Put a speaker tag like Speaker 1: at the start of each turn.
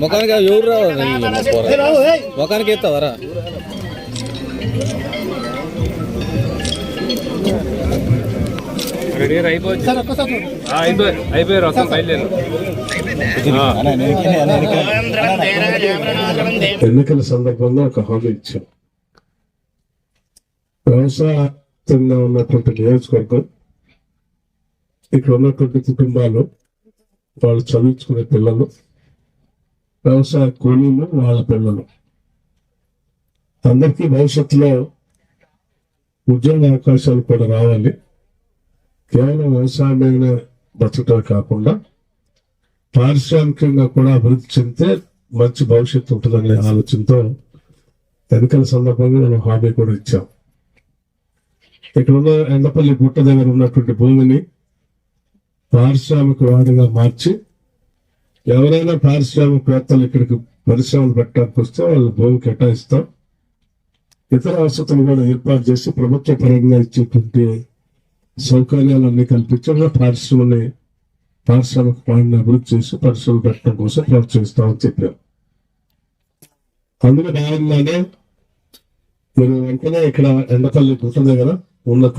Speaker 1: ముఖానికి ఎవరు రావాలి? మొఖానికి ఎత్తావరా
Speaker 2: రెడీగా అయిపోయి అయిపోయారు వస్తాం బయలుదేరు.
Speaker 3: ఎన్నికల సందర్భంగా ఒక హామీ ఇచ్చాం. వ్యవసాయంగా ఉన్నటువంటి నియోజకవర్గం ఇక్కడ ఉన్నటువంటి కుటుంబాలు వాళ్ళు చదివించుకునే పిల్లలు వ్యవసాయ కూలీలు వాళ్ళ పిల్లలు. అందరికీ భవిష్యత్తులో ఉద్యోగ అవకాశాలు కూడా రావాలి. కేవలం వ్యవసాయమైన మీదనే బతకటమే కాకుండా పారిశ్రామికంగా కూడా అభివృద్ధి చెందితే మంచి భవిష్యత్తు ఉంటుందనే ఆలోచనతో ఎన్నికల సందర్భంగా మనం హామీ కూడా ఇచ్చాం. ఇక్కడ ఉన్న ఎండపల్లి గుట్ట దగ్గర ఉన్నటువంటి భూమిని పారిశ్రామిక వాడిగా మార్చి ఎవరైనా పారిశ్రామికవేత్తలు ఇక్కడికి పరిశ్రమలు పెట్టడానికి వస్తే వాళ్ళు భూమి కేటాయిస్తాం. ఇతర వసతులు కూడా ఏర్పాటు చేసి ప్రభుత్వ పరంగా ఇచ్చేటువంటి సౌకర్యాలన్నీ కల్పించడం పారిశ్రమని పారిశ్రామిక పాలన అభివృద్ధి చేసి పరిశ్రమలు పెట్టడం కోసం ప్రోత్సహిస్తామని చెప్పారు. అందులో భాగంగానే మీరు వెంటనే ఇక్కడ ఎండపల్లి గుట్ట దగ్గర Onunla